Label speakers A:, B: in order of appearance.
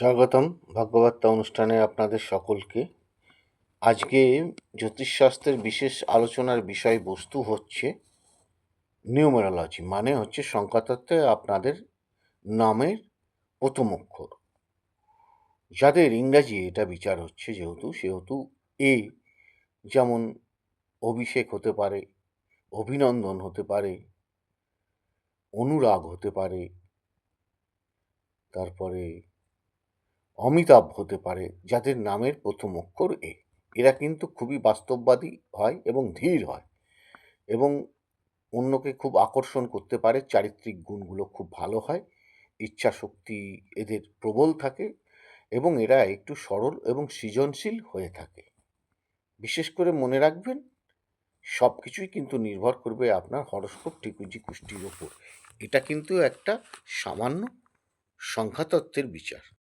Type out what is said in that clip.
A: স্বাগতম ভাগ্যবার্তা অনুষ্ঠানে আপনাদের সকলকে। আজকে জ্যোতিষশাস্ত্রের বিশেষ আলোচনার বিষয়বস্তু হচ্ছে নিউমেরোলজি মানে হচ্ছে সংখ্যাতত্ত্বে আপনাদের নামের প্রথম অক্ষর। যাদের ইংরাজি এটা বিচার হচ্ছে যেহেতু, সেহেতু এ যেমন অভিষেক হতে পারে, অভিনন্দন হতে পারে, অনুরাগ হতে পারে, তারপরে অমিতাভ হতে পারে, যাদের নামের প্রথম অক্ষর এ। এরা কিন্তু খুবই বাস্তববাদী হয় এবং ধীর হয় এবং অন্যকে খুব আকর্ষণ করতে পারে, চারিত্রিক গুণগুলো খুব ভালো হয় ইচ্ছা শক্তি এদের প্রবল থাকে এবং এরা একটু সরল এবং সৃজনশীল হয়ে থাকে। বিশেষ করে মনে রাখবেন সব কিছুই কিন্তু নির্ভর করবে আপনার হরস্কোপ টিকুজি কুষ্টির ওপর। এটা কিন্তু একটা সামান্য সংখ্যাতত্ত্বের বিচার।